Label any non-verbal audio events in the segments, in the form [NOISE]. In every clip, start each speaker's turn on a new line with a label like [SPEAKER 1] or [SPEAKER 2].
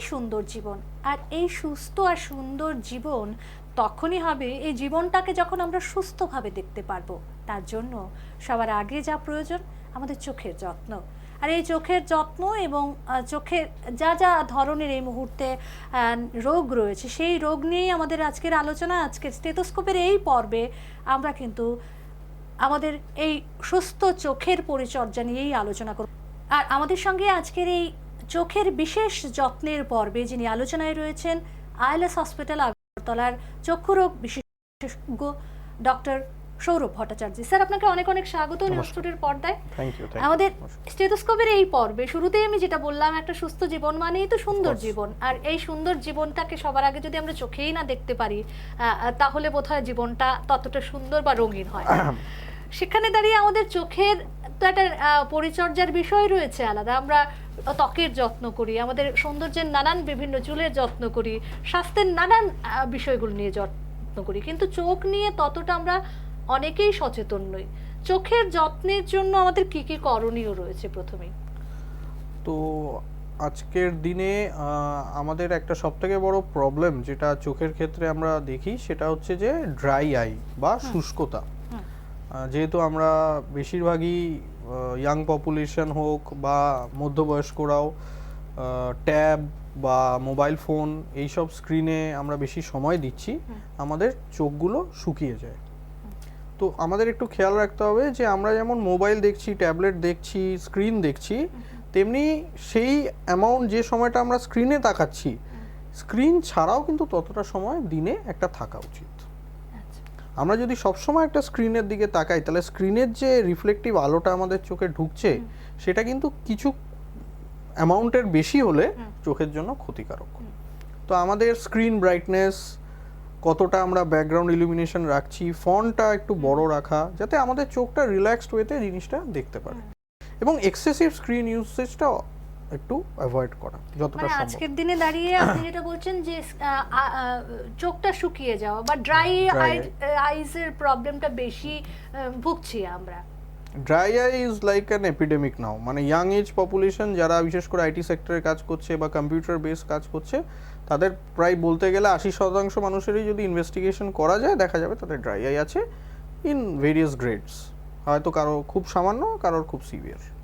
[SPEAKER 1] মানেই সুন্দর জীবন। আর এই সুস্থ আর সুন্দর জীবন তখনই হবে, এই জীবনটাকে যখন আমরা সুস্থভাবে দেখতে পারব। তার জন্য সবার আগে যা প্রয়োজন, আমাদের চোখের যত্ন। আর এই চোখের যত্ন এবং চোখের যা যা ধরনের এই মুহূর্তে রোগ রয়েছে, সেই রোগ নিয়েই আমাদের আজকের আলোচনা, আজকের স্টেথোস্কোপের এই পর্বে আমরা কিন্তু আমাদের এই সুস্থ চোখের পরিচর্যা নিয়েই আলোচনা করব। আর আমাদের সঙ্গে আজকের এই চোখের বিশেষ যত্নের পর্বে যিনি আলোচনায় রয়েছেন আইএলএস হসপিটাল আগরতলার চক্ষুরোগ বিশেষজ্ঞ ডক্টর সৌরভ ভট্টাচার্য। স্যার আপনাকে অনেক অনেক স্বাগত নিউজ পর্দায়। আমাদের স্টেথোস্কোপের এই পর্বে শুরুতেই আমি যেটা বললাম একটা সুস্থ জীবন মানেই তো সুন্দর জীবন। আর এই সুন্দর জীবনটাকে সবার আগে যদি আমরা চোখেই না দেখতে পারি তাহলে বোধহয় জীবনটা ততটা সুন্দর বা রঙিন হয়। [CLEARS THROAT] সেখানে দাঁড়িয়ে আমাদের চোখের তো একটা পরিচর্যার বিষয় রয়েছে আলাদা। আমরা ত্বকের যত্ন করি আমাদের সৌন্দর্যের নানান বিভিন্ন চুলের যত্ন করি স্বাস্থ্যের নানান বিষয়গুলো নিয়ে যত্ন করি। কিন্তু চোখ নিয়ে ততটা আমরা অনেকেই সচেতন নই। চোখের যত্নের জন্য আমাদের কি কি করণীয় রয়েছে প্রথমেই
[SPEAKER 2] তো আজকের দিনে আমাদের একটা সবথেকে বড় প্রবলেম যেটা চোখের ক্ষেত্রে আমরা দেখি সেটা হচ্ছে যে ড্রাই আই বা শুষ্কতা। যেহেতু আমরা বেশিরভাগই ইয়াং পপুলেশন হোক বা মধ্যবয়স্করাও ট্যাব বা মোবাইল ফোন এইসব স্ক্রিনে আমরা বেশি সময় দিচ্ছি আমাদের চোখগুলো শুকিয়ে যায়। তো আমাদের একটু খেয়াল রাখতে হবে যে আমরা যেমন মোবাইল দেখছি ট্যাবলেট দেখছি স্ক্রিন দেখছি তেমনি সেই অ্যামাউন্ট যে সময়টা আমরা স্ক্রিনে তাকাচ্ছি স্ক্রিন ছাড়াও কিন্তু ততটা সময় দিনে একটা থাকা উচিত। আমরা যদি সবসময় একটা স্ক্রিনের দিকে তাকাই তাহলে স্ক্রিনের যে রিফ্লেকটিভ আলোটা আমাদের চোখে ঢুকছে সেটা কিন্তু কিছু অ্যামাউন্টের বেশি হলে চোখের জন্য ক্ষতিকারক। তো আমাদের স্ক্রিন ব্রাইটনেস কতটা আমরা ব্যাকগ্রাউন্ড ইলুমিনেশন রাখছি ফন্টটা একটু বড় রাখা যাতে আমাদের চোখটা রিল্যাক্সড ওয়েতে জিনিসটা দেখতে পারে। এবং এক্সেসিভ স্ক্রিন ইউসেজটা একটু অ্যাভয়েড করা যতটা
[SPEAKER 1] মানে
[SPEAKER 2] সম্ভব।
[SPEAKER 1] আজকের দিনে দাঁড়িয়ে আপনি [COUGHS] যেটা বলছেন যে চোখটা শুকিয়ে যাওয়া বা ড্রাই
[SPEAKER 2] Dry
[SPEAKER 1] আইজ এর প্রবলেমটা বেশি ভুগছি আমরা।
[SPEAKER 2] Dry eye is like an epidemic now মানে ইয়াং এজ পপুলেশন যারা বিশেষ করে আইটি সেক্টরে কাজ করছে বা কম্পিউটার বেস কাজ করছে তাদের প্রায় বলতে গেলে আশি শতাংশ মানুষেরই যদি ইনভেস্টিগেশন করা যায় দেখা যাবে তাদের ড্রাই আই আছে ইন ভেরিয়াস গ্রেডস হয়তো কারও খুব সামান্য কারোর খুব সিভিয়ার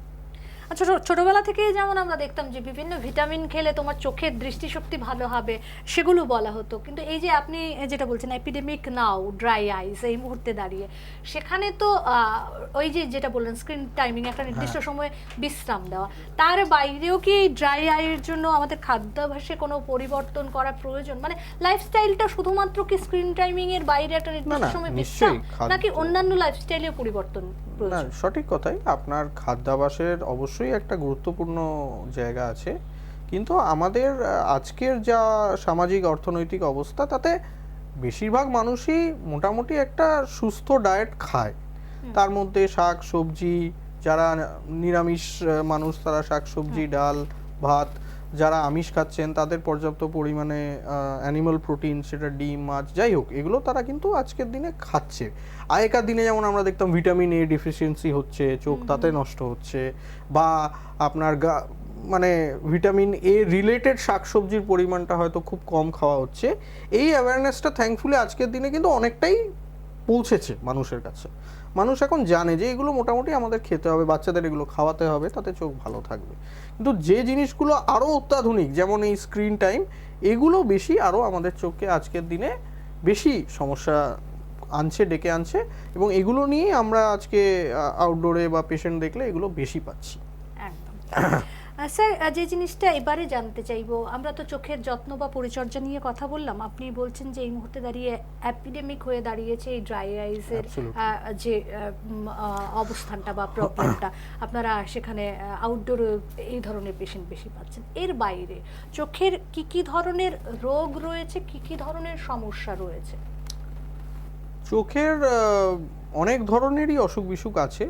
[SPEAKER 1] আচ্ছা ছোট- ছোটবেলা থেকেই যেমন আমরা দেখতাম যে বিভিন্ন ভিটামিন খেলে তোমার চোখের দৃষ্টিশক্তি ভালো হবে সেগুলো বলা হতো। কিন্তু এই যে আপনি যেটা বলছেন এপিডেমিক নাও ড্রাই আইস এই মুহূর্তে দাঁড়িয়ে সেখানে তো ওই যে যেটা বললেন স্ক্রিন টাইমিং একটা নির্দিষ্ট সময়ে বিশ্রাম দেওয়া। তার বাইরেও কি ড্রাই আইয়ের জন্য আমাদের খাদ্যাভ্যাসে কোনো পরিবর্তন করা প্রয়োজন? মানে লাইফস্টাইলটা শুধুমাত্র কি স্ক্রিন টাইমিং এর বাইরে একটা নির্দিষ্ট সময় বিশ্রাম নাকি অন্যান্য লাইফস্টাইলেও পরিবর্তন প্রয়োজন?
[SPEAKER 2] সঠিক কথাই। আপনার খাদ্যাভ্যাসের অবশ্যই একটা গুরুত্বপূর্ণ জায়গা আছে। কিন্তু আমাদের আজকের যা সামাজিক অর্থনৈতিক অবস্থা তাতে বেশিরভাগ মানুষই মোটামুটি একটা সুস্থ ডায়েট খায়। তার মধ্যে শাক সবজি যারা নিরামিষ মানুষ তারা শাক সবজি ডাল ভাত যারা আমিষ খাচ্ছেন তাদের পর্যাপ্ত পরিমাণে অ্যানিমাল প্রোটিন সেটা ডিম মাছ যাই হোক এগুলো তারা কিন্তু আজকের দিনে খাচ্ছে। আগেকার দিনে যেমন আমরা দেখতাম ভিটামিন এ ডিফিসিয়েন্সি হচ্ছে চোখ তাতে নষ্ট হচ্ছে বা আপনার গা মানে ভিটামিন এ রিলেটেড শাকসবজির পরিমাণটা হয়তো খুব কম খাওয়া হচ্ছে। এই অ্যাওয়ারনেসটা থ্যাঙ্কফুলি আজকের দিনে কিন্তু অনেকটাই পৌঁছেছে মানুষের কাছে। মানুষ এখন জানে যে এগুলো মোটামুটি আমাদের খেতে হবে বাচ্চাদের এগুলো খাওয়াতে হবে তাতে চোখ ভালো থাকবে। কিন্তু যে জিনিসগুলো আরও অত্যাধুনিক যেমন এই স্ক্রিন টাইম এগুলো বেশি আরও আমাদের চোখকে আজকের দিনে বেশি সমস্যা আনছে ডেকে আনছে এবং এগুলো নিয়ে আমরা আজকে আউটডোরে বা পেশেন্ট দেখলে এগুলো বেশি পাচ্ছি।
[SPEAKER 1] একদম। [COUGHS] স্যার যে জিনিসটা এবারে জানতে চাইব আমরা তো চোখের যত্ন বা পরিচর্যা নিয়ে কথা বললাম। আপনি বলছেন যে এই মুহূর্তে দাঁড়িয়ে অ্যাপিডেমিক হয়ে দাঁড়িয়েছে এই ড্রাই আইসের যে অবস্থানটা বা প্রবলেমটা আপনারা সেখানে আউটডোর এই ধরনের পেশেন্ট বেশি পাচ্ছেন। এর বাইরে চোখের কি কি ধরনের রোগ রয়েছে কি কি ধরনের সমস্যা রয়েছে?
[SPEAKER 2] চোখের অনেক ধরনেরই অসুখ বিসুখ আছে।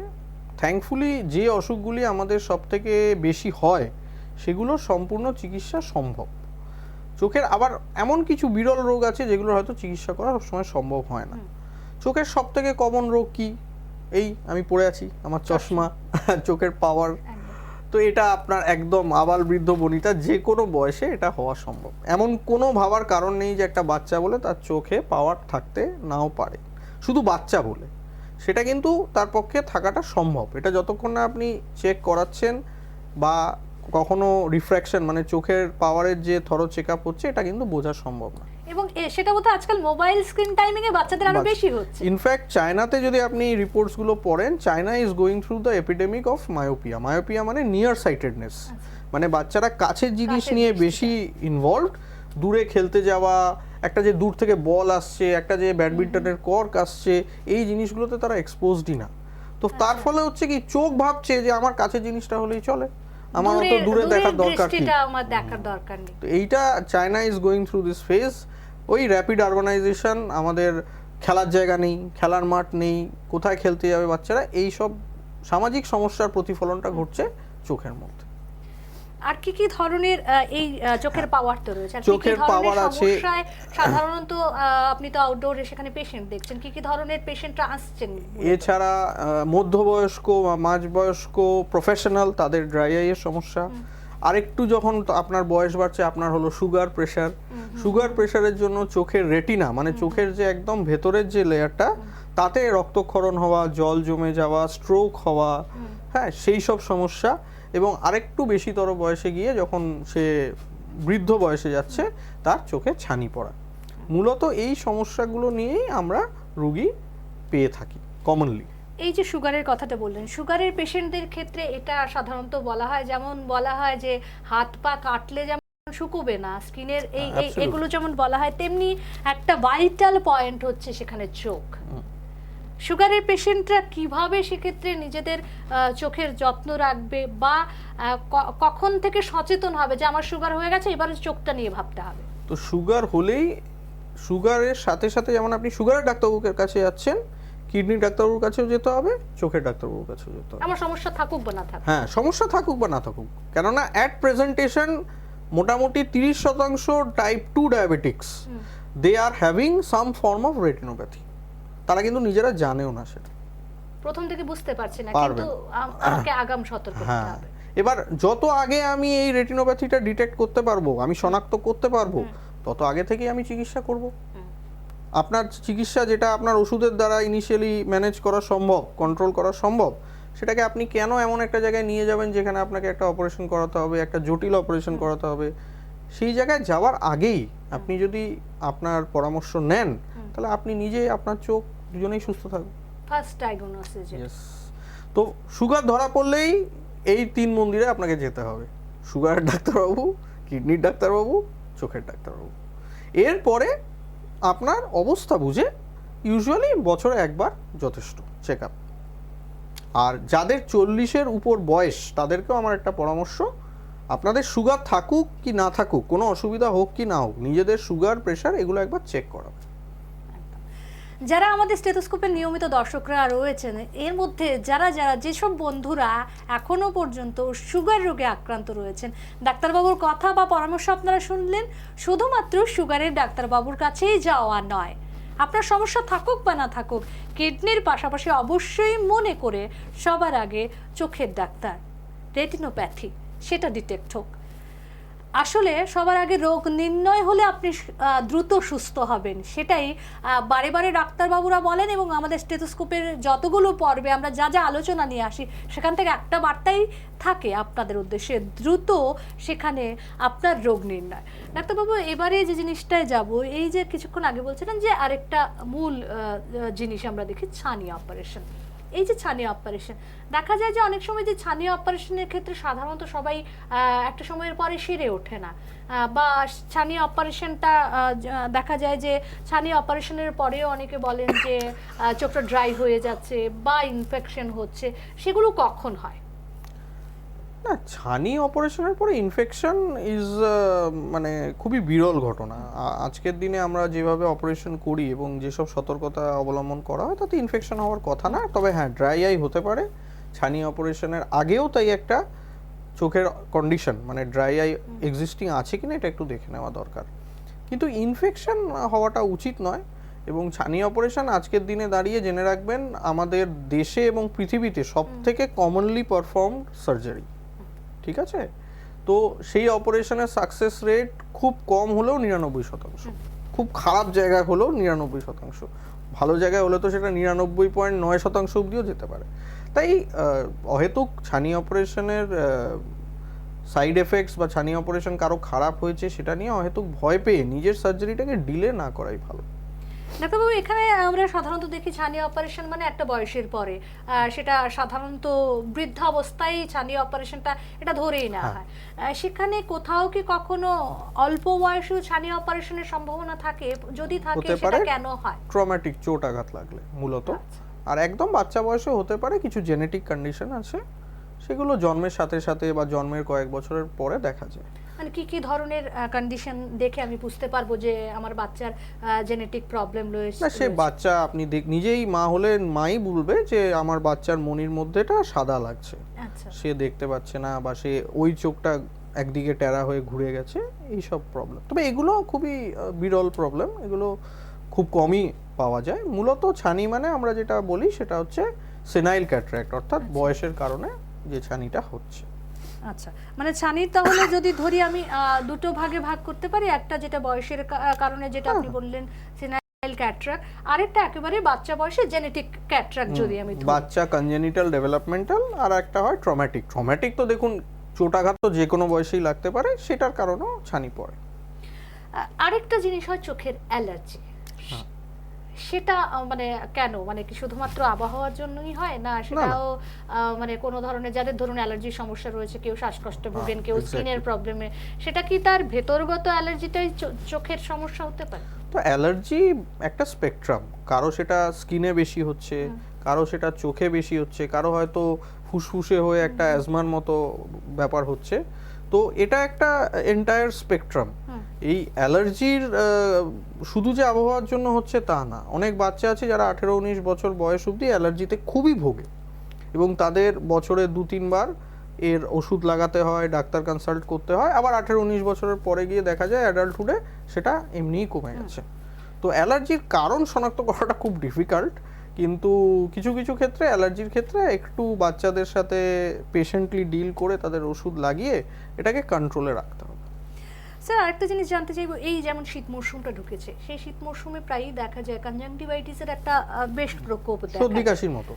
[SPEAKER 2] থ্যাঙ্কফুলি যে অসুখগুলি আমাদের সব থেকে বেশি হয় সেগুলো সম্পূর্ণ চিকিৎসা সম্ভব। চোখের আবার এমন কিছু বিরল রোগ আছে যেগুলো হয়তো চিকিৎসা করা সবসময় সম্ভব হয় না। চোখের সব থেকে কমন রোগ কি? এই আমি পড়ে আছি আমার চশমা। [LAUGHS] চোখের পাওয়ার তো এটা আপনার একদম আবাল বৃদ্ধ বনিতা যে কোনো বয়সে এটা হওয়া সম্ভব। এমন কোনো ভাবার কারণ নেই যে একটা বাচ্চা বলে তার চোখে পাওয়ার থাকতে নাও পারে। শুধু বাচ্চা বলে। সেটা কিন্তু তার পক্ষে থাকাটা সম্ভব। এটা যতক্ষণ না আপনি চেক করাচ্ছেন বা কখনো রিফ্র্যাকশন মানে চোখের পাওয়ারের যে থরো চেক আপ হচ্ছে এটা কিন্তু বোঝা সম্ভব না।
[SPEAKER 1] এবং সেটা বোধহয় আজকাল মোবাইল স্ক্রিন টাইমিং এ বাচ্চাদের
[SPEAKER 2] আরও
[SPEAKER 1] বেশি হচ্ছে।
[SPEAKER 2] ইনফ্যাক্ট চায়নাতে যদি আপনি রিপোর্টসগুলো পড়েন China is going through the epidemic of myopia myopia মানে নিয়ার সাইটেডনেস মানে বাচ্চারা কাছের জিনিস নিয়ে বেশি ইনভলভড দূরে খেলতে যাওয়া একটা যে দূর থেকে বল আসছে একটা যে ব্যাডমিন্টনের কর্ক আসছে এই জিনিসগুলোতে তারা এক্সপোজডই না। তো
[SPEAKER 1] আচ্ছা।
[SPEAKER 2] তার ফলে হচ্ছে কি চোখ ভাবছে যে আমার কাছে জিনিসটা হলেই চলে। আমার অত দূরে দেখার দরকার কি?
[SPEAKER 1] আমার দেখার দরকার নেই।
[SPEAKER 2] তো এইটা China is going through this phase ওই র্যাপিড আরবানাইজেশন আমাদের খেলার জায়গা নেই খেলার মাঠ নেই কোথায় খেলতে যাবে বাচ্চারা এই সব সামাজিক সমস্যার প্রতিফলনটা ঘটছে চোখের মধ্যে
[SPEAKER 1] আর কি কি ধরনের এই চোখের পাওয়ার তো রয়েছে?
[SPEAKER 2] চোখের power আছে।
[SPEAKER 1] সাধারণত আপনি তো আউটডোরে সেখানে পেশেন্ট দেখছেন। কি কি ধরনের পেশেন্টরা আসছেন
[SPEAKER 2] এছাড়া মধ্যবয়স্ক বা মাঝবয়স্ক প্রফেশনাল তাদের ড্রাই আইয়ের সমস্যা। আরেকটু যখন আপনার বয়স বাড়ছে আপনার হলো সুগার প্রেশার সুগার প্রেশারের জন্য চোখের রেটিনা মানে চোখের যে একদম ভেতরের যে লেয়ারটা তাতে রক্তক্ষরণ হওয়া জল জমে যাওয়া স্ট্রোক হওয়া হ্যাঁ সেই সব সমস্যা। এবং আরেকটু বেশিতর বয়সে গিয়ে যখন সে বৃদ্ধ বয়সে যাচ্ছে তার চোখে ছানি পড়া। মূলত এই সমস্যাগুলো নিয়েই আমরা রুগী পেয়ে থাকি কমনলি
[SPEAKER 1] এই যে সুগারের কথাটা বললেন সুগারের পেশেন্টদের ক্ষেত্রে এটা সাধারণত বলা হয় যেমন বলা হয় যে হাত পা কাটলে যেমন শুকোবে না স্কিনের এই এই- এগুলো যেমন বলা হয় তেমনি একটা ভাইটাল পয়েন্ট হচ্ছে সেখানে চোখ। সুগারের পেশেন্টরা কীভাবে সেক্ষেত্রে নিজেদের চোখের যত্ন রাখবে বা কখন থেকে সচেতন হবে যে আমার সুগার হয়ে গেছে এবারে চোখটা নিয়ে ভাবতে হবে?
[SPEAKER 2] তো সুগার হলেই সুগারের সাথে সাথে যেমন আপনি সুগারের ডাক্তারবাবুর কাছে যাচ্ছেন কিডনি ডাক্তারবাবুর কাছেও যেতে হবে চোখের ডাক্তারবাবুর কাছেও যেতে হবে।
[SPEAKER 1] আমার সমস্যা থাকুক বা না থাকুক।
[SPEAKER 2] হ্যাঁ সমস্যা থাকুক বা না থাকুক। কেননা অ্যাট প্রেজেন্টেশন মোটামুটি তিরিশ শতাংশ type two diabetics they are having some form of retinopathy তারা কিন্তু নিজেরা জানেও না সেটা।
[SPEAKER 1] প্রথম থেকে বুঝতে পারছি না কিন্তু আমাকে আগাম সতর্ক হতে
[SPEAKER 2] হ্যাঁ।
[SPEAKER 1] হবে।
[SPEAKER 2] এবার যত আগে আমি এই রেটিনোপ্যাথিটা ডিটেক্ট করতে পারব আমি শনাক্ত করতে পারব তত আগে থেকেই আমি চিকিৎসা করব। আপনার চিকিৎসা যেটা আপনার ওষুধের দ্বারা ইনিশিয়ালি ম্যানেজ করা সম্ভব কন্ট্রোল করা সম্ভব সেটাকে আপনি কেন এমন একটা জায়গায় নিয়ে যাবেন যেখানে আপনাকে একটা অপারেশন করাতে হবে একটা জটিল অপারেশন করাতে হবে? সেই জায়গায় যাওয়ার আগেই আপনি যদি আপনার পরামর্শ নেন তাহলে আপনি নিজে আপনার চোখ দুজনেই সুস্থ থাকবে।
[SPEAKER 1] First diagnosis
[SPEAKER 2] Yes. তো সুগার ধরা পড়লেই এই তিন মন্দিরে আপনাকে যেতে হবে। সুগারের ডাক্তারবাবু কিডনির ডাক্তারবাবু চোখের ডাক্তারবাবু। এরপরে আপনার অবস্থা বুঝে ইউজুয়ালি বছরে একবার যথেষ্ট চেক আপ আর যাদের চল্লিশের উপর বয়স তাদেরকেও আমার একটা পরামর্শ আপনাদের সুগার থাকুক কি না থাকুক কোনো অসুবিধা হোক কি না হোক নিজেদের সুগার প্রেশার এগুলো একবার চেক করা
[SPEAKER 1] যারা আমাদের স্টেথোস্কোপের নিয়মিত দর্শকরা রয়েছেন, এর মধ্যে যারা যারা, যেসব বন্ধুরা এখনও পর্যন্ত সুগার রোগে আক্রান্ত রয়েছেন, ডাক্তারবাবুর কথা বা পরামর্শ আপনারা শুনলেন, শুধুমাত্র সুগারের ডাক্তারবাবুর কাছেই যাওয়া নয়। আপনার সমস্যা থাকুক বা না থাকুক, কিডনির পাশাপাশি অবশ্যই মনে করে সবার আগে চোখের ডাক্তার, রেটিনোপ্যাথি, সেটা ডিটেক্ট হোক। আসলে সবার আগে রোগ নির্ণয় হলে আপনি দ্রুত সুস্থ হবেন। সেটাই বারে বারে ডাক্তারবাবুরা বলেন এবং আমাদের স্টেথোস্কোপের যতগুলো পর্বে আমরা যা যা আলোচনা নিয়ে আসি, সেখান থেকে একটা বার্তাই থাকে আপনাদের উদ্দেশ্যে, দ্রুত সেখানে আপনার রোগ নির্ণয়। ডাক্তারবাবু, এবারে যে জিনিসটায় যাব, এই যে কিছুক্ষণ আগে বলছিলেন যে আরেকটা মূল জিনিস আমরা দেখি, ছানি অপারেশন। এই যে ছানিয়া অপারেশন দেখা যায় যে অনেক সময় যে ছানিয়া অপারেশনের ক্ষেত্রে সাধারণত সবাই একটা সময়ের পরে সেরে ওঠে না। বা ছানিয়া অপারেশনটা দেখা যায় যে ছানিয়া অপারেশনের পরেও অনেকে বলেন যে চোখটা ড্রাই হয়ে যাচ্ছে বা ইনফেকশন হচ্ছে, সেগুলো কখন হয়?
[SPEAKER 2] না, ছানি অপারেশনের পরে ইনফেকশন ইজ মানে খুবই বিরল ঘটনা। আজকের দিনে আমরা যেভাবে অপারেশন করি এবং যেসব সতর্কতা অবলম্বন করা হয়, তাতে ইনফেকশন হওয়ার কথা না। তবে হ্যাঁ ড্রাই আই হতে পারে। ছানি অপারেশনের আগেও তাই একটা চোখের কন্ডিশন মানে ড্রাই আই এক্সিস্টিং আছে কিনা এটা একটু দেখে নেওয়া দরকার। কিন্তু ইনফেকশন হওয়াটা উচিত নয় এবং ছানি অপারেশন আজকের দিনে দাঁড়িয়ে জেনে রাখবেন, আমাদের দেশে এবং পৃথিবীতে সব থেকে কমনলি পারফর্ম সার্জারি ঠিক আছে? তো সেই অপারেশনের সাকসেস রেট খুব কম হলেও নিরানব্বই শতাংশ। খুব খারাপ জায়গা হলেও নিরানব্বই শতাংশ। ভালো জায়গায় হলে তো সেটা নিরানব্বই পয়েন্ট নয় শতাংশ অবধিও যেতে পারে। তাই অহেতুক ছানি অপারেশনের সাইড এফেক্টস বা ছানি অপারেশন কারও খারাপ হয়েছে সেটা নিয়ে অহেতুক ভয় পেয়ে নিজের সার্জারিটাকে ডিলে না করাই ভালো।
[SPEAKER 1] ডাক্তারবাবু এখানে আমরা সাধারণত দেখি ছানি অপারেশন মানে একটা বয়সের পরে। সেটা সাধারণত বৃদ্ধাবস্থায় ছানি অপারেশনটা এটা ধরেই নেওয়া
[SPEAKER 2] হ্যাঁ।
[SPEAKER 1] হয়। সেখানে কোথাও কি কখনো অল্প বয়সেও ছানি অপারেশনের সম্ভাবনা থাকে? যদি থাকে সেটা কেন হয়?
[SPEAKER 2] ট্রমাটিক চোট আঘাত লাগলে মূলত।
[SPEAKER 1] আচ্ছা।
[SPEAKER 2] আর একদম বাচ্চা বয়সে হতে পারে কিছু জেনেটিক কন্ডিশন আছে। সেগুলো জন্মের সাথে সাথে বা জন্মের কয়েক বছরের পরে দেখা যায়।
[SPEAKER 1] মানে কি কি ধরনের কন্ডিশন দেখে আমি বুঝতে পারব যে আমার বাচ্চার জেনেটিক প্রবলেম রয়েছে
[SPEAKER 2] না সে বাচ্চা আপনি দেখ- নিজেই মা হলে মাই বলবে যে আমার বাচ্চার মনির মধ্যেটা সাদা লাগছে।
[SPEAKER 1] আচ্ছা।
[SPEAKER 2] সে দেখতে পাচ্ছে না বা সে ওই চোখটা একদিকে টেরা হয়ে ঘুরে গেছে এই সব প্রবলেম তবে এগুলো খুবই বিরল প্রবলেম এগুলো খুব কমই পাওয়া যায়। মূলত ছানি মানে আমরা যেটা বলি সেটা হচ্ছে সেনাইল ক্যাট্রাক্ট অর্থাৎ বয়সের কারণে যে ছানিটা হচ্ছে।
[SPEAKER 1] আচ্ছা মানে ছানির তাহলে যদি ধরি আমি দুটো ভাগে ভাগ করতে পারি একটা যেটা বয়সের কারণে যেটা আপনি বললেন সিনাইল ক্যাট্রাক আরেকটা একেবারে বাচ্চা বয়সে জেনেটিক ক্যাট্রাক যদি আমি ধরি।
[SPEAKER 2] বাচ্চা কনজেনিটাল ডেভেলপমেন্টাল আর একটা হয় ট্রমাটিক ট্রমাটিক তো দেখুন চোটাঘাত তো যে কোনো বয়সেই লাগতে পারে সেটার কারণেও ছানি পড়ে
[SPEAKER 1] আরেকটা জিনিস হয় চোখের অ্যালার্জি
[SPEAKER 2] হ্যাঁ।
[SPEAKER 1] সেটা মানে কেন? মানে কি শুধুমাত্র আবহাওয়ার জন্যই হয়? না সেটাও মানে কোনো ধরনের যাদের ধরুন অ্যালার্জির সমস্যা রয়েছে কেউ শ্বাসকষ্ট ভোগেন কেউ
[SPEAKER 2] হ্যাঁ,
[SPEAKER 1] স্কিনের প্রবলেমে সেটা কি তার ভেতরগত অ্যালার্জিটাই চোখের সমস্যা হতে পারে?
[SPEAKER 2] তো অ্যালার্জি একটা স্পেকট্রাম কারও সেটা স্কিনে বেশি হচ্ছে কারও সেটা চোখে বেশি হচ্ছে কারও হয়তো ফুসফুসে হয়ে একটা অ্যাজমার মতো ব্যাপার হচ্ছে। তো এটা একটা এন্টায়ার স্পেকট্রাম এই অ্যালার্জির শুধু যে আবহাওয়ার জন্য হচ্ছে তা না। অনেক বাচ্চা আছে যারা আঠেরো উনিশ বছর বয়স অবধি অ্যালার্জিতে খুবই ভোগে এবং তাদের বছরে দু তিনবার এর ওষুধ লাগাতে হয় ডাক্তার কনসাল্ট করতে হয়। আবার আঠেরো উনিশ বছরের পরে গিয়ে দেখা যায় অ্যাডাল্টহুডে সেটা এমনিই কমে গেছে তো অ্যালার্জির কারণ শনাক্ত করাটা খুব ডিফিকাল্ট কিন্তু কিছু কিছু ক্ষেত্রে অ্যালার্জির ক্ষেত্রে একটু বাচ্চাদের সাথে পেশেন্টলি ডিল করে তাদের ওষুধ লাগিয়ে এটাকে কন্ট্রোলে রাখতে হবে।
[SPEAKER 1] স্যার আরেকটা জিনিস জানতে চাইব এই যেমন শীত মরশুমটা ঢুকেছে সেই শীত মরশুমে প্রায়ই দেখা যায় কনজাংটিভাইটিসের একটা বেশ প্রকোপ
[SPEAKER 2] সর্দি কাশির মতো।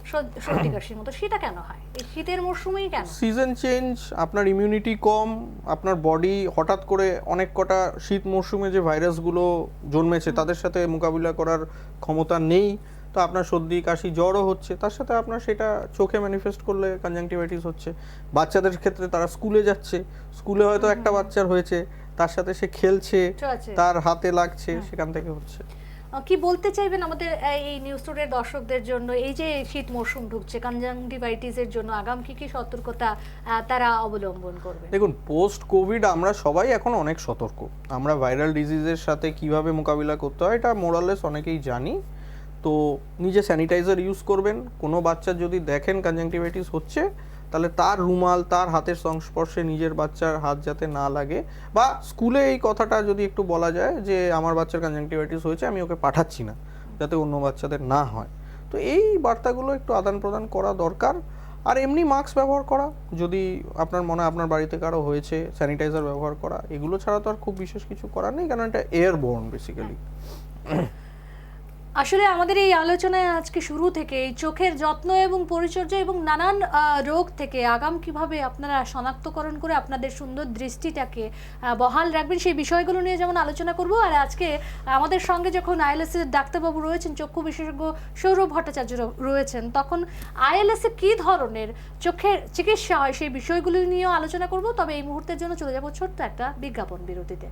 [SPEAKER 1] সর্দি কাশির মতো সেটা কেন হয়? এই শীতের মরশুমেই কেন?
[SPEAKER 2] সিজন চেঞ্জ আপনার ইমিউনিটি কম আপনার বডি হঠাৎ করে অনেক কটা শীত মরশুমে যে ভাইরাসগুলো জন্মেছে তাদের সাথে মোকাবিলা করার ক্ষমতা নেই। তো আপনার সর্দি কাশি জ্বরও হচ্ছে। তার সাথে আপনার সেটা চোখে ম্যানিফেস্ট করলে কনজাংটিভাইটিস হচ্ছে। বাচ্চাদের ক্ষেত্রে তারা স্কুলে যাচ্ছে। স্কুলে হয়তো একটা বাচ্চার হয়েছে তার সাথে সে খেলছে। তার হাতে লাগছে সেখান থেকে হচ্ছে।
[SPEAKER 1] কি বলতে চাইবেন আমাদের এই নিউজ স্টোরের দর্শকদের জন্য? এই যে শীত মরশুম ঢুকছে কনজাংটিভাইটিসের জন্য আগাম কি কি সতর্কতা তারা অবলম্বন করবে?
[SPEAKER 2] দেখুন পোস্ট কোভিড আমরা সবাই এখন অনেক সতর্ক। আমরা ভাইরাল ডিজিজের সাথে কীভাবে মোকাবিলা করতে হয় এটা মোরালেস অনেকেই জানি। তো নিজে স্যানিটাইজার ইউজ করবেন। কোনো বাচ্চার যদি দেখেন কনজাংটিভাইটিস হচ্ছে, তাহলে তার রুমাল, তার হাতের সংস্পর্শে নিজের বাচ্চার হাত যাতে না লাগে। বা স্কুলে এই কথাটা যদি একটু বলা যায় যে, আমার বাচ্চার কনজাংটিভাইটিস হয়েছে, আমি ওকে পাঠাচ্ছি না, যাতে অন্য বাচ্চাদের না হয়। তো এই বার্তাগুলো একটু আদান প্রদান করা দরকার। আর এমনি মাস্ক ব্যবহার করা, যদি আপনার মনে আপনার বাড়িতে কারও হয়েছে স্যানিটাইজার ব্যবহার করা, এগুলো ছাড়া তো আর খুব বিশেষ কিছু করার নেই, কারণ এটা এয়ার বোর্ন বেসিক্যালি
[SPEAKER 1] আসলে আমাদের এই আলোচনায় আজকে শুরু থেকে এই চোখের যত্ন এবং পরিচর্যা এবং নানান রোগ থেকে আগাম কীভাবে আপনারা শনাক্তকরণ করে আপনাদের সুন্দর দৃষ্টিটাকে বহাল রাখবেন সেই বিষয়গুলো নিয়ে যেমন আলোচনা করব। আর আজকে আমাদের সঙ্গে যখন আইএলএসের ডাক্তারবাবু রয়েছেন, চক্ষু বিশেষজ্ঞ সৌরভ ভট্টাচার্য রয়েছেন, তখন আইএলএস এ কী ধরনের চোখের চিকিৎসা হয় সেই বিষয়গুলো নিয়েও আলোচনা করব। তবে এই মুহূর্তের জন্য চলে যাব ছোট্ট একটা বিজ্ঞাপন বিরতিতে।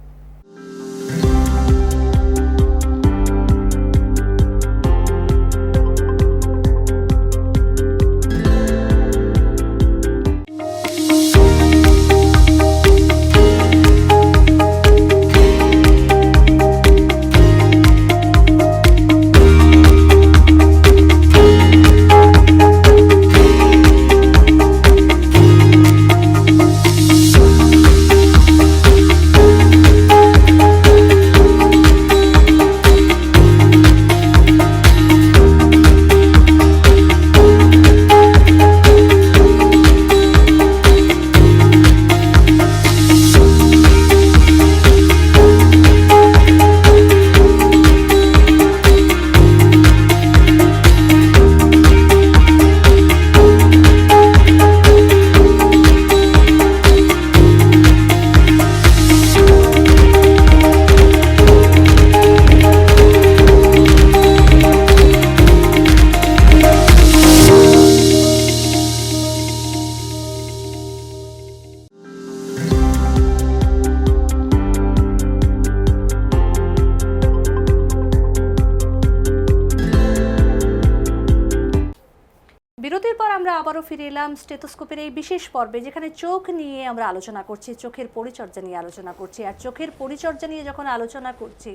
[SPEAKER 1] ফিরে এলাম স্টেথোস্কোপের এই বিশেষ পর্বে, যেখানে চোখ নিয়ে আমরা আলোচনা করছি, চোখের পরিচর্যা নিয়ে আলোচনা করছি। আর চোখের পরিচর্যা নিয়ে যখন আলোচনা করছি,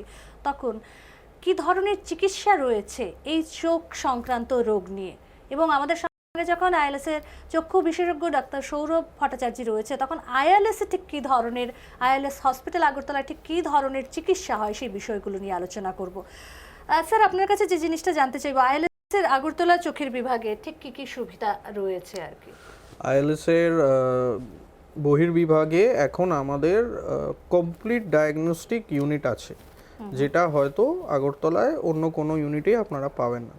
[SPEAKER 1] তখন কি ধরনের চিকিৎসা রয়েছে এই চোখ সংক্রান্ত রোগ নিয়ে? এবং আমাদের সঙ্গে যখন আইএলএস এর চক্ষু বিশেষজ্ঞ ডাক্তার সৌরভ ভট্টাচার্য রয়েছে, তখন আইএলএস ঠিক কী ধরনের, আইএলএস হসপিটাল আগরতলায় ঠিক কী ধরনের চিকিৎসা হয় সেই বিষয়গুলো নিয়ে আলোচনা করব। স্যার, আপনার কাছে যে জিনিসটা জানতে চাইব, আইএলএস এর আগরতলা চোখের বিভাগে ঠিক কি কি সুবিধা রয়েছে আর কি?
[SPEAKER 2] আইএলএস এর আহ, বহির্বিভাগে এখন আমাদের কমপ্লিট ডায়াগনস্টিক ইউনিট আছে। যেটা হয়তো আগরতলায় অন্য কোনো ইউনিটে আপনারা পাবেন না।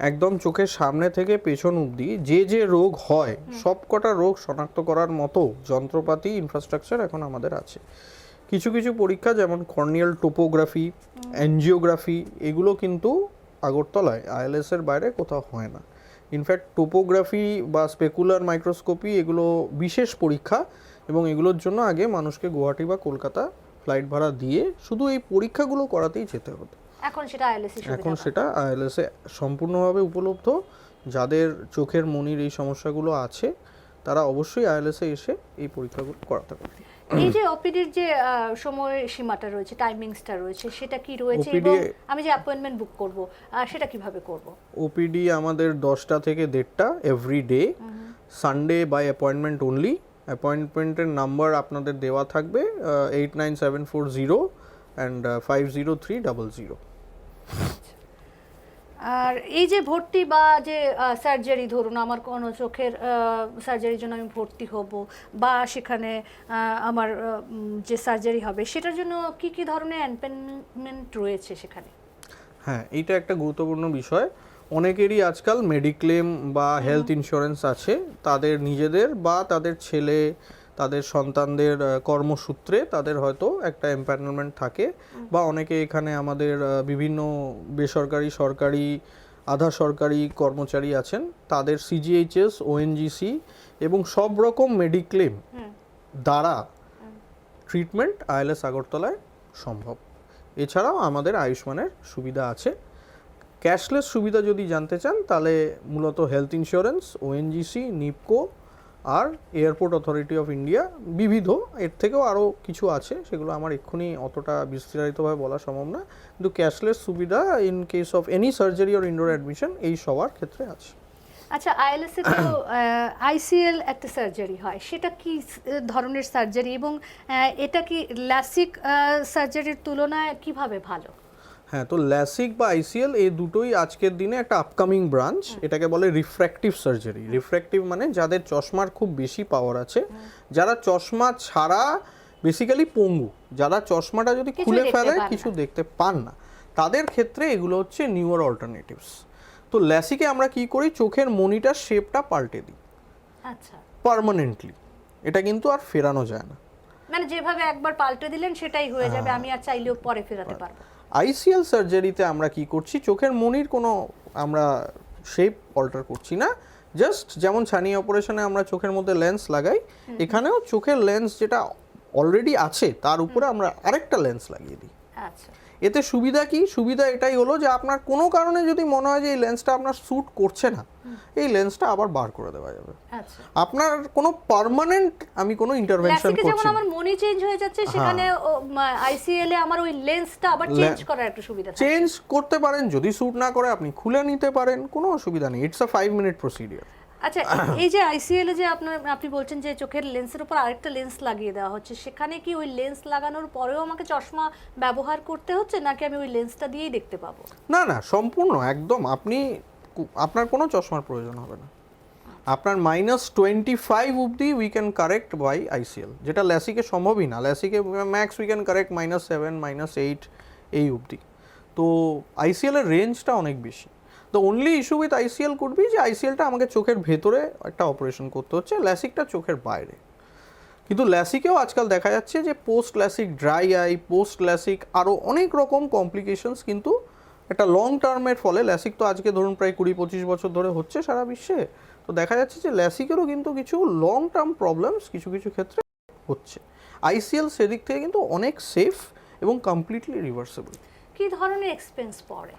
[SPEAKER 2] একদম চোখের সামনে থেকে পেছন অবধি যে যে রোগ হয় সবকটা রোগ শনাক্ত করার মতো যন্ত্রপাতি ইনফ্রাস্ট্রাকচার এখন আমাদের আছে। কিছু কিছু পরীক্ষা যেমন কর্নিয়াল টোপোগ্রাফি অ্যানজিওগ্রাফি এগুলো কিন্তু আগরতলায় আইএলএস এর বাইরে কোথাও হয় না। ইনফ্যাক্ট টোপোগ্রাফি বা স্পেকুলার মাইক্রোস্কোপি এগুলো বিশেষ পরীক্ষা এবং এগুলোর জন্য আগে মানুষকে গুয়াহাটি বা কলকাতা ফ্লাইট ভাড়া দিয়ে শুধু এই পরীক্ষাগুলো করাতেই যেতে হতো।
[SPEAKER 1] এখন সেটা আইএলএস
[SPEAKER 2] এখন সেটা আইএলএস এ সম্পূর্ণভাবে উপলব্ধ। যাদের চোখের মনির এই সমস্যাগুলো আছে তারা অবশ্যই আইএলএস এ এসে এই পরীক্ষাগুলো করাতে পারে
[SPEAKER 1] এই যে ওপিডির যে সময় সীমাটা রয়েছে টাইমিংসটা রয়েছে সেটা কি রয়েছে এবং আমি যে অ্যাপয়েন্টমেন্ট বুক করব সেটা কীভাবে করব?
[SPEAKER 2] ওপিডি আমাদের দশটা থেকে দেড়টা every day Sunday by appointment only অ্যাপয়েন্টমেন্টের number আপনাদের দেওয়া থাকবে eight nine seven four zero and five zero three double zero
[SPEAKER 1] আর এই যে ভর্তি বা যে সার্জারি ধরুন আমার কোনো চোখের সার্জারির জন্য আমি ভর্তি হব বা সেখানে আমার যে সার্জারি হবে সেটার জন্য কি কি ধরনের অ্যাপয়েন্টমেন্ট রয়েছে সেখানে?
[SPEAKER 2] হ্যাঁ এইটা একটা গুরুত্বপূর্ণ বিষয়। অনেকেরই আজকাল মেডিক্লেম বা হেলথ ইন্স্যুরেন্স আছে। তাদের নিজেদের বা তাদের ছেলে তাদের সন্তানদের কর্মসূত্রে তাদের হয়তো একটা এম্প্যানেলমেন্ট থাকে বা অনেকে এখানে আমাদের বিভিন্ন বেসরকারি সরকারি আধা সরকারি কর্মচারী আছেন। তাদের সিজিএইচএস ওএনজিসি এবং সব রকম মেডিক্লেম দ্বারা ট্রিটমেন্ট আইএলএস আগরতলায় সম্ভব। এছাড়াও আমাদের আয়ুষ্মানের সুবিধা আছে। ক্যাশলেস সুবিধা যদি জানতে চান তাহলে মূলত হেলথ ইন্স্যুরেন্স ওএনজিসি নিপকো আর এয়ারপোর্ট অথরিটি অফ ইন্ডিয়া বিবিধ, এর থেকেও আরও কিছু আছে, সেগুলো আমার এক্ষুনি অতটা বিস্তারিতভাবে বলা সম্ভব না। কিন্তু ক্যাশলেস সুবিধা in case of any surgery or indoor admission এই সবার ক্ষেত্রে আছে।
[SPEAKER 1] আচ্ছা আইএলএস এ তো আইসিএল একটা সার্জারি হয়। সেটা কি ধরনের সার্জারি এবং এটা কি ল্যাসিক সার্জারির তুলনায় কীভাবে ভালো?
[SPEAKER 2] হ্যাঁ তো ল্যাসিক বা আইসিএল এই দুটোই আজকের দিনে একটা আপকামিং ব্রাঞ্চ এটাকে বলে রিফ্র্যাক্টিভ সার্জারি রিফ্র্যাক্টিভ মানে যাদের চশমার খুব বেশি পাওয়ার আছে যারা চশমা ছাড়া বেসিক্যালি পঙ্গু যারা চশমাটা যদি খুলে ফেলে কিছু দেখতে পান না। তাদের ক্ষেত্রে এগুলো হচ্ছে নিউয়ার অল্টারনেটিভস তো ল্যাসিকে আমরা কি করি? চোখের মনিটার শেপটা পাল্টে দিই।
[SPEAKER 1] আচ্ছা।
[SPEAKER 2] পার্মানেন্টলি এটা কিন্তু আর ফেরানো যায় না।
[SPEAKER 1] মানে যেভাবে একবার পাল্টে দিলেন সেটাই হয়ে যাবে।
[SPEAKER 2] হ্যাঁ।
[SPEAKER 1] আমি আর চাইলেও পরে ফেরাতে পারব।
[SPEAKER 2] আইসিএল সার্জারিতে আমরা কি করছি? চোখের মনির কোনো আমরা শেপ অল্টার করছি না। জাস্ট যেমন ছানি অপারেশনে আমরা চোখের মধ্যে লেন্স লাগাই এখানেও চোখের লেন্স যেটা অলরেডি আছে তার উপরে আমরা আরেকটা লেন্স লাগিয়ে দিই।
[SPEAKER 1] আচ্ছা।
[SPEAKER 2] এতে সুবিধা কি? সুবিধা এটাই হলো যে আপনার কোনো কারণে যদি মনে হয় যে এই লেন্সটা আপনার স্যুট করছে না এই লেন্সটা আবার বার করে দেওয়া যাবে।
[SPEAKER 1] আচ্ছা।
[SPEAKER 2] আপনার কোনো পার্মানেন্ট আমি কোনো ইন্টারভেনশন
[SPEAKER 1] যেমন
[SPEAKER 2] করছি না।
[SPEAKER 1] আমার মনি চেঞ্জ হয়ে যাচ্ছে সেখানে আইসিএল এ আমার ওই লেন্সটা আবার চেঞ্জ করার একটা সুবিধা
[SPEAKER 2] চেঞ্জ করতে পারেন যদি স্যুট না করে আপনি খুলে নিতে পারেন কোনো অসুবিধা নেই। It's a five minute procedure
[SPEAKER 1] আচ্ছা এই যে আইসিএল যে আপনার, আপনি বলছেন যে চোখের লেন্সের উপর আরেকটা লেন্স লাগিয়ে দেওয়া হচ্ছে, সেখানে কি ওই লেন্স লাগানোর পরেও আমাকে চশমা ব্যবহার করতে হচ্ছে, নাকি আমি ওই লেন্সটা দিয়েই দেখতে পাবো?
[SPEAKER 2] না না, সম্পূর্ণ, একদম, আপনি আপনার কোনো চশমার প্রয়োজন হবে না। আপনার মাইনাস টোয়েন্টি ফাইভ অব্দি we can correct by ICL যেটা ল্যাসিকে সম্ভবই না, ল্যাসিকে max we can correct minus seven minus eight এই অবধি। তো আইসিএল এর রেঞ্জটা অনেক বেশি। তো অনলি ইস্যু উইথ আইসিএল করবি যে আইসিএলটা আমাকে চোখের ভেতরে একটা অপারেশন করতে হচ্ছে ল্যাসিকটা চোখের বাইরে। কিন্তু ল্যাসিকেও আজকাল দেখা যাচ্ছে যে post LASIK dry eye post LASIK আরও অনেক রকম কমপ্লিকেশনস কিন্তু একটা লং টার্মের ফলে ল্যাসিক তো আজকে ধরুন প্রায় কুড়ি পঁচিশ বছর ধরে হচ্ছে সারা বিশ্বে। তো দেখা যাচ্ছে যে ল্যাসিকেরও কিন্তু কিছু লং টার্ম প্রবলেমস কিছু কিছু ক্ষেত্রে হচ্ছে। আইসিএল সেদিক থেকে কিন্তু অনেক সেফ এবং কমপ্লিটলি রিভার্সেবল
[SPEAKER 1] কি ধরনের এক্সপেন্স পড়ে?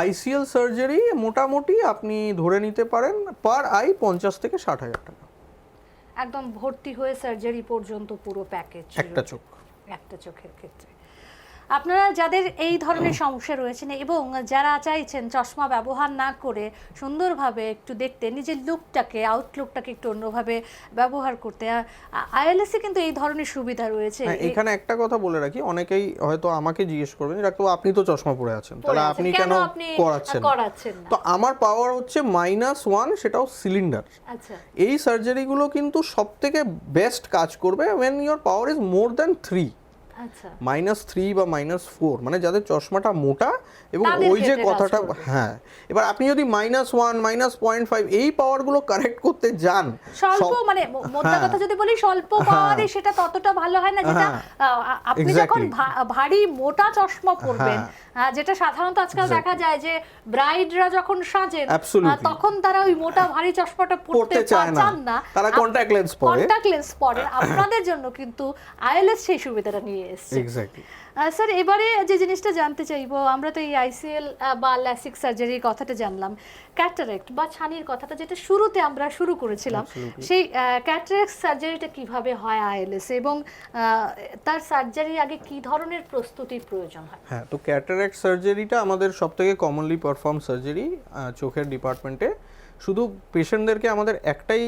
[SPEAKER 2] আইসিএল সার্জারি মোটামুটি আপনি ধরে নিতে পারেন পার আই পঞ্চাশ থেকে ষাট হাজার টাকা।
[SPEAKER 1] একদম ভর্তি হয়ে সার্জারি পর্যন্ত পুরো প্যাকেজ
[SPEAKER 2] একটা চোখ।
[SPEAKER 1] একটা চোখের ক্ষেত্রে। আপনারা যাদের এই ধরনের সমস্যা রয়েছেন এবং যারা চাইছেন চশমা ব্যবহার না করে সুন্দরভাবে একটু দেখতে নিজের লুকটাকে আউটলুকটাকে একটু অন্যভাবে ব্যবহার করতে আইএলএসে কিন্তু এই ধরনের সুবিধা রয়েছে।
[SPEAKER 2] হ্যাঁ এখানে একটা কথা বলে রাখি অনেকেই হয়তো আমাকে জিজ্ঞেস করবেন ডাক্তার আপনি তো চশমা পরে আছেন তাহলে আপনি কেন করাচ্ছেন? তো আমার পাওয়ার হচ্ছে মাইনাস ওয়ান সেটাও সিলিন্ডার
[SPEAKER 1] আচ্ছা।
[SPEAKER 2] এই সার্জারিগুলো কিন্তু সব থেকে বেস্ট কাজ করবে when your power is more than three minus three বা মাইনাস ফোর মানে যাদের চশমাটা মোটা এবং ওই যে কথাটা হ্যাঁ। এবার আপনি যদি minus one minus point five এই পাওয়ারগুলো কারেক্ট করতে যান
[SPEAKER 1] স্বল্প মানে মোদ্দা
[SPEAKER 2] হ্যাঁ।
[SPEAKER 1] কথা যদি বলি স্বল্প পাওয়ারে সেটা ততটা ভালো হয় না যেটা
[SPEAKER 2] হ্যাঁ।
[SPEAKER 1] আপনি যখন ভারী মোটা চশমা পরবেন
[SPEAKER 2] হ্যাঁ।
[SPEAKER 1] যেটা সাধারণত আজকাল দেখা যায় যে ব্রাইডরা যখন সাজেন তখন তারা ওই মোটা ভারী চশমাটা পরতে
[SPEAKER 2] পড়তে
[SPEAKER 1] চান না।
[SPEAKER 2] তারা কন্ট্যাক্ট লেন্স পরে।
[SPEAKER 1] কন্টাক্ট লেন্স পরে। আপনাদের জন্য কিন্তু আইএলএস সেই সুবিধাটা নিয়ে এসেছে। স্যার এবারে যে জিনিসটা জানতে চাইব আমরা তো এই আইসিএল বা ল্যাসিক সার্জারির কথাটা জানলাম। ক্যাটারেক্ট বা ছানির কথাটা যেটা শুরুতে আমরা শুরু করেছিলাম সেই ক্যাটারেক্ট সার্জারিটা কীভাবে হয় আইএলএস এবং তার সার্জারির আগে কি ধরনের প্রস্তুতির প্রয়োজন হয়?
[SPEAKER 2] হ্যাঁ তো ক্যাটারাক্ট সার্জারিটা আমাদের সব থেকে কমনলি পারফর্ম সার্জারি চোখের ডিপার্টমেন্টে শুধু পেশেন্টদেরকে আমাদের একটাই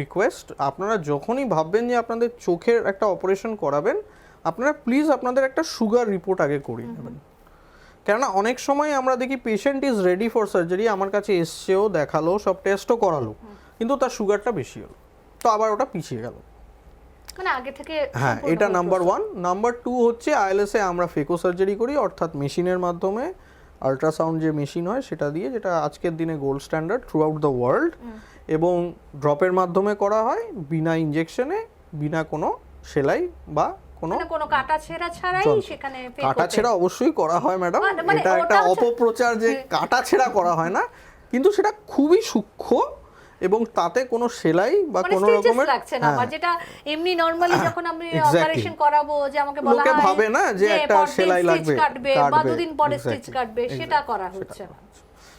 [SPEAKER 2] রিকোয়েস্ট আপনারা যখনই ভাববেন যে আপনাদের চোখের একটা অপারেশন করাবেন আপনারা প্লিজ আপনাদের একটা সুগার রিপোর্ট আগে করিয়ে নেবেন। কেননা অনেক সময় আমরা দেখি patient is ready for surgery আমার কাছে এসছেও দেখাল সব টেস্টও করালো কিন্তু তার সুগারটা বেশি হলো। তো আবার ওটা পিছিয়ে গেল।
[SPEAKER 1] মানে আগে থেকে
[SPEAKER 2] হ্যাঁ এটা নাম্বার ওয়ান নাম্বার টু হচ্ছে আইএলএসে আমরা ফেকো সার্জারি করি অর্থাৎ মেশিনের মাধ্যমে আল্ট্রাসাউন্ড যে মেশিন হয় সেটা দিয়ে যেটা আজকের দিনে gold standard throughout the world এবং ড্রপের মাধ্যমে করা হয় বিনা ইনজেকশনে বিনা কোনো সেলাই বা কোনো
[SPEAKER 1] মানে কোনো কাটা ছেঁড়া ছাড়াই সেখানে
[SPEAKER 2] কাটা ছেঁড়া অবশ্যই করা হয় ম্যাডাম
[SPEAKER 1] মানে- মানে
[SPEAKER 2] এটা একটা অপপ্রচার যে কাটা ছেঁড়া করা হয় না কিন্তু সেটা খুবই সূক্ষ্ম এবং তাতে কোনো সেলাই বা কোনো রকমের
[SPEAKER 1] লাগছে না আবার
[SPEAKER 2] হ্যাঁ।
[SPEAKER 1] যেটা এমনি নরমালি যখন আমি অপারেশন করাবো যে আমাকে বলা হয়
[SPEAKER 2] ভাবে না যে একটা সেলাই লাগবে,
[SPEAKER 1] কাটবে বা। দুদিন পরে স্টিচ কাটবে সেটা করা হচ্ছে। না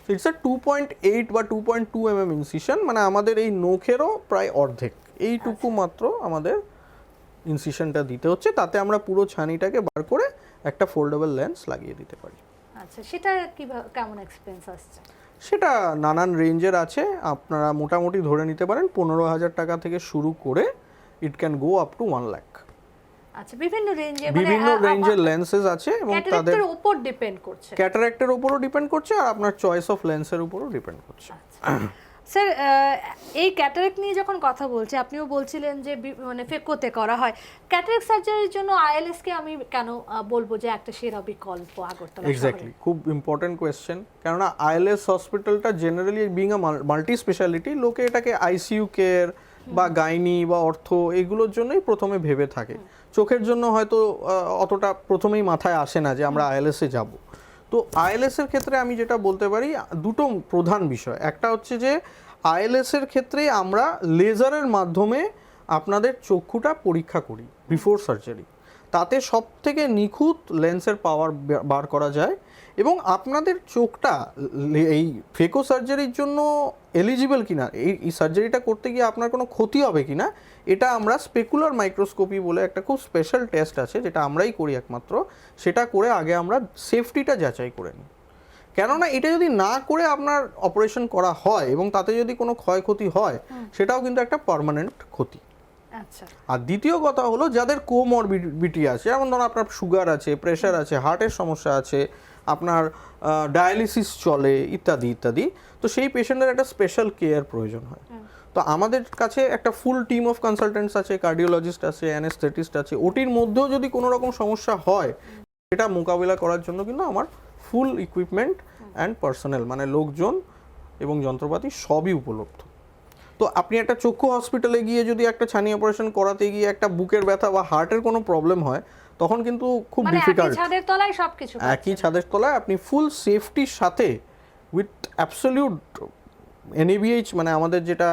[SPEAKER 2] it's a two point eight বা two point two m m incision মানে আমাদের এই নখেরও প্রায় অর্ধেক। এইটুকু
[SPEAKER 1] আচ্ছা।
[SPEAKER 2] মাত্র আমাদের ইনসিশনটা দিতে হচ্ছে তাতে আমরা পুরো ছানিটাকে বার করে একটা ফোল্ডেবল লেন্স লাগিয়ে দিতে পারি।
[SPEAKER 1] আচ্ছা সেটা কীভাবে কেমন এক্সপেন্স আসছে?
[SPEAKER 2] সেটা নানান রেঞ্জের আছে আপনারা মোটামুটি ধরে নিতে পারেন পনেরো হাজার টাকা থেকে শুরু করে it can go up to one lakh
[SPEAKER 1] আচ্ছা বিভিন্ন রেঞ্জে
[SPEAKER 2] বিভিন্ন রেঞ্জের লেন্সেস আছে এবং তাদের
[SPEAKER 1] উপর ডিপেন্ড করছে।
[SPEAKER 2] ক্যাটারাক্টের উপরও ডিপেন্ড করছে আর আপনার চয়েস অফ লেন্সের উপরও ডিপেন্ড করছে। [CLEARS THROAT]
[SPEAKER 1] স্যার এই ক্যাটারেক্ট নিয়ে যখন কথা বলছি আপনিও বলছিলেন যে মানে ফেকোতে করা হয়। ক্যাটারেক্ট সার্জারির জন্য আইএলএস কে আমি কেন বলব যে একটা সেরা বিকল্প আগরতলা
[SPEAKER 2] এক্স্যাক্টলি খুব ইম্পর্টেন্ট কোয়েশ্চেন কেননা আইএলএস হসপিটালটা generally being a multi speciality লোকে এটাকে আইসিইউ কেয়ার বা গাইনি বা অর্থ এগুলোর জন্যই প্রথমে ভেবে থাকে। চোখের জন্য হয়তো অতটা প্রথমেই মাথায় আসে না যে আমরা আইএলএসে যাব। তো আইএলএস এর ক্ষেত্রে আমি যেটা বলতে পারি, দুটো প্রধান বিষয়। একটা হচ্ছে যে আইএলএস এর ক্ষেত্রে আমরা লেজারের মাধ্যমে আপনাদের চক্ষুটা পরীক্ষা করি বিফোর সার্জারি তাতে সব থেকে নিখুঁত লেন্সের পাওয়ার বার করা যায় এবং আপনাদের চোখটা এই ফেকো সার্জারির জন্য এলিজিবল কিনা, এই সার্জারিটা করতে গিয়ে আপনার কোনো ক্ষতি হবে কিনা এটা আমরা স্পেকুলার মাইক্রোস্কোপি বলে একটা খুব স্পেশাল টেস্ট আছে যেটা আমরাই করি একমাত্র। সেটা করে আগে আমরা সেফটিটা যাচাই করে নিই। কেননা এটা যদি না করে আপনার অপারেশন করা হয় এবং তাতে যদি কোনো ক্ষয়ক্ষতি হয় সেটাও কিন্তু একটা পার্মানেন্ট ক্ষতি।
[SPEAKER 1] আচ্ছা।
[SPEAKER 2] আর দ্বিতীয় কথা হলো যাদের কোমরবিডিটি আছে যেমন ধরুন আপনার সুগার আছে প্রেশার আছে হার্টের সমস্যা আছে আপনার ডায়ালিসিস চলে ইত্যাদি ইত্যাদি তো সেই পেশেন্টের একটা স্পেশাল কেয়ার প্রয়োজন হয়। তো আমাদের কাছে একটা ফুল টিম অফ কনসালটেন্টস আছে কার্ডিওলজিস্ট আছে অ্যানেস্থেটিস্ট আছে ওটির মধ্যেও যদি কোনো রকম সমস্যা হয় সেটা মোকাবিলা করার জন্য কিন্তু আমার ফুল ইকুইপমেন্ট অ্যান্ড পার্সোনাল মানে লোকজন এবং যন্ত্রপাতি সবই উপলব্ধ। তো আপনি একটা চক্ষু হসপিটালে গিয়ে যদি একটা ছানি অপারেশন করাতে গিয়ে একটা বুকের ব্যথা বা হার্টের কোনো প্রবলেম হয় তখন কিন্তু খুব
[SPEAKER 1] মানে একই
[SPEAKER 2] ডিফিকাল্ট
[SPEAKER 1] ছাদের তলায় সবকিছু
[SPEAKER 2] একই ছাদের তলায় আপনি ফুল সেফটির সাথে উইথ অ্যাবসলিউট এনএবিএইচ মানে আমাদের যেটা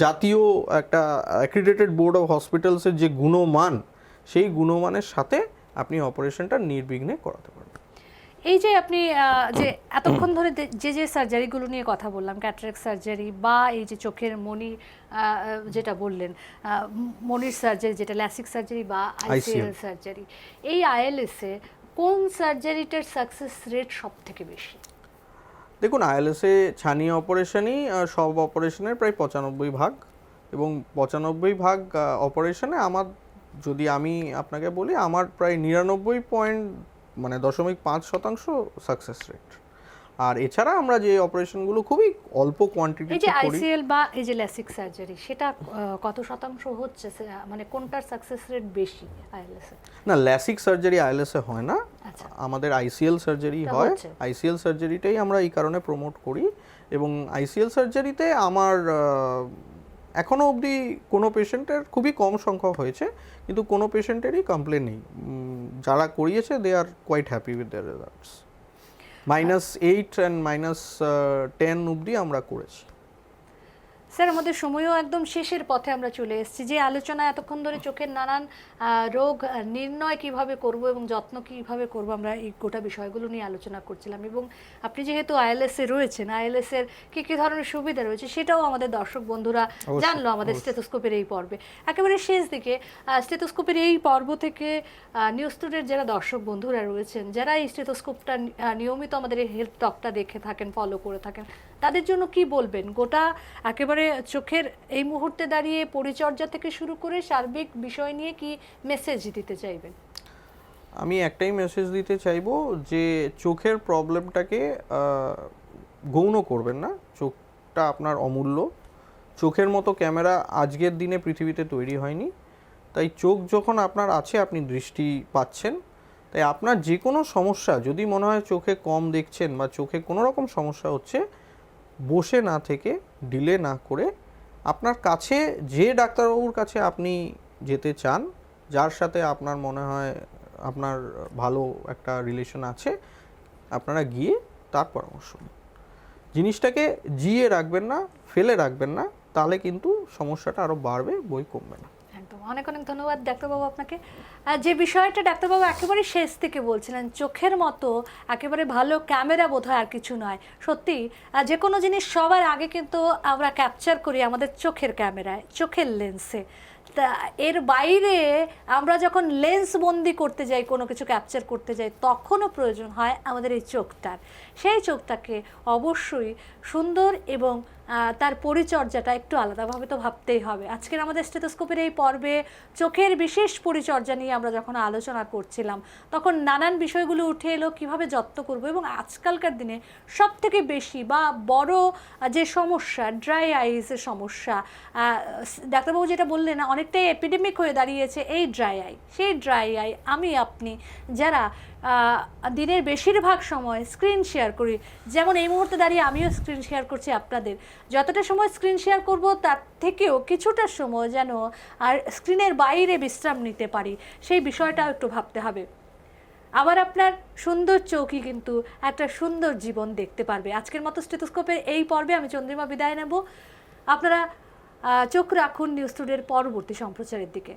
[SPEAKER 2] জাতীয় একটা অ্যাক্রিডেটেড বোর্ড অফ হসপিটালসের যে গুণমান সেই গুণমানের সাথে আপনি অপারেশনটা নির্বিঘ্নে করাতে পারবেন।
[SPEAKER 1] এই যে আপনি যে এতক্ষণ ধরে যে যে সার্জারিগুলো নিয়ে কথা বললাম ক্যাটারেক সার্জারি বা এই যে চোখের মনি যেটা বললেন মনির সার্জারি যেটা ল্যাসিক সার্জারি বা আইসিএল সার্জারি এই আইএলএসে কোন সার্জারিটার সাকসেস রেট সব থেকে বেশি?
[SPEAKER 2] দেখুন আইএলএসে ছানি অপারেশনই সব অপারেশনের প্রায় পঁচানব্বই ভাগ। এবং পঁচানব্বই ভাগ অপারেশনে আমার, যদি আমি আপনাকে বলি, আমার প্রায় নিরানব্বই পয়েন্ট মানে দশমিক পাঁচ শতাংশ সাকসেস রেট আর এছাড়া আমরা যে অপারেশনগুলো খুবই অল্প
[SPEAKER 1] কোয়ান্টিটি
[SPEAKER 2] এই
[SPEAKER 1] যে আইসিএল বা এই যে ল্যাসিক সার্জারি সেটা কত শতাংশ হচ্ছে? মানে কোনটার সাকসেস রেট বেশি আইএলএসে
[SPEAKER 2] না ল্যাসিক সার্জারি আইএলএসে হয় না।
[SPEAKER 1] আচ্ছা।
[SPEAKER 2] আমাদের আইসিএল সার্জারি হয়। আইসিএল সার্জারিটাই আমরা এই কারণে প্রমোট করি এবং আইসিএল সার্জারিতে আমার আহ, এখনও অবধি কোনো পেশেন্টের খুবই কম সংখ্যক হয়েছে কিন্তু কোনো পেশেন্টেরই কমপ্লেন নেই। যারা করিয়েছে they are quite happy with their results minus eight and minus ten অবধি আমরা করেছি।
[SPEAKER 1] স্যার আমাদের সময়ও একদম শেষের পথে আমরা চলে এসেছি। যে আলোচনা এতক্ষণ ধরে চোখের নানান রোগ নির্ণয় কীভাবে করব এবং যত্ন কীভাবে করব আমরা এই গোটা বিষয়গুলো নিয়ে আলোচনা করছিলাম এবং আপনি যেহেতু আইএলএস এ রয়েছেন আইএলএস এর কি কি ধরনের সুবিধা রয়েছে সেটাও আমাদের দর্শক বন্ধুরা জানলো আমাদের স্টেথোস্কোপের এই পর্বে। একেবারে শেষ দিকে স্টেথোস্কোপের এই পর্ব থেকে নিউজ টুডের যারা দর্শক বন্ধুরা রয়েছেন যারা এই স্টেথোস্কোপটা নিয়মিত আমাদের এই হেলথ টকটা দেখে থাকেন ফলো করে থাকেন তাদের জন্য কি বলবেন? গোটা একেবারে চোখের এই মুহূর্তে দাঁড়িয়ে পরিচর্যা থেকে শুরু করে সার্বিক বিষয় নিয়ে কি মেসেজ দিতে চাইবেন?
[SPEAKER 2] আমি একটাই মেসেজ দিতে চাইব যে চোখের প্রবলেমটাকে গৌণ করবেন না। চোখটা আপনার অমূল্য। চোখের মতো ক্যামেরা আজকের দিনে পৃথিবীতে তৈরি হয়নি। তাই চোখ যখন আপনার আছে, আপনি দৃষ্টি পাচ্ছেন। তাই আপনার যে কোনো সমস্যা, যদি মনে হয় চোখে কম দেখছেন বা চোখে কোনো রকম সমস্যা হচ্ছে বসে না থেকে ডিলে না করে আপনার কাছে যে ডাক্তারবাবুর কাছে আপনি যেতে চান, যার সাথে আপনার মনে হয় আপনার ভালো একটা রিলেশন আছে, আপনারা গিয়ে তার পরামর্শ নিন। জিনিসটাকে জিয়ে রাখবেন না, ফেলে রাখবেন না, তাহলে কিন্তু সমস্যাটা আরও বাড়বে, বই কমবে না।
[SPEAKER 1] অনেক অনেক ধন্যবাদ ডাক্তারবাবু আপনাকে। যে বিষয়টা ডাক্তারবাবু একেবারে শেষ থেকে বলছিলেন, চোখের মতো, একেবারে ভালো ক্যামেরা বোধ হয় আর কিছু নয়। সত্যি যে কোনো জিনিস সবার আগে কিন্তু আমরা ক্যাপচার করি আমাদের চোখের ক্যামেরায়, চোখের লেন্সে তা এর বাইরে আমরা যখন লেন্স বন্দি করতে যাই, কোনো কিছু ক্যাপচার করতে যাই, তখনও প্রয়োজন হয় আমাদের এই চোখটার। সেই চোখটাকে অবশ্যই সুন্দর এবং তার পরিচর্যাটা একটু আলাদাভাবে তো ভাবতেই হবে। আজকের আমাদের স্টেথোস্কোপের এই পর্বে চোখের বিশেষ পরিচর্যা নিয়ে আমরা যখন আলোচনা করছিলাম, তখন নানান বিষয়গুলো উঠে এলো, কীভাবে যত্ন করব এবং আজকালকার দিনে সব থেকে বেশি বা বড় যে সমস্যা, ড্রাই আইসের সমস্যা ডাক্তারবাবু যেটা বললেন অনেকটাই এপিডেমিক হয়ে দাঁড়িয়েছে এই ড্রাই আই। সেই ড্রাই আই আমি, আপনি, যারা দিনের বেশিরভাগ সময় স্ক্রিন শেয়ার করি। যেমন এই মুহূর্তে দাঁড়িয়ে আমিও স্ক্রিন শেয়ার করছি আপনাদের। যতটা সময় স্ক্রিন শেয়ার করব, তার থেকেও কিছুটা সময় যেন আর স্ক্রিনের বাইরে বিশ্রাম নিতে পারি, সেই বিষয়টাও একটু ভাবতে হবে। আবার আপনার সুন্দর চোখই কিন্তু একটা সুন্দর জীবন দেখতে পারবে। আজকের মতো স্টেথোস্কোপের এই পর্বে আমি চন্দ্রিমা বিদায় নেব। আপনারা চোখ রাখুন নিউজ টুডের পরবর্তী সম্প্রচারের দিকে।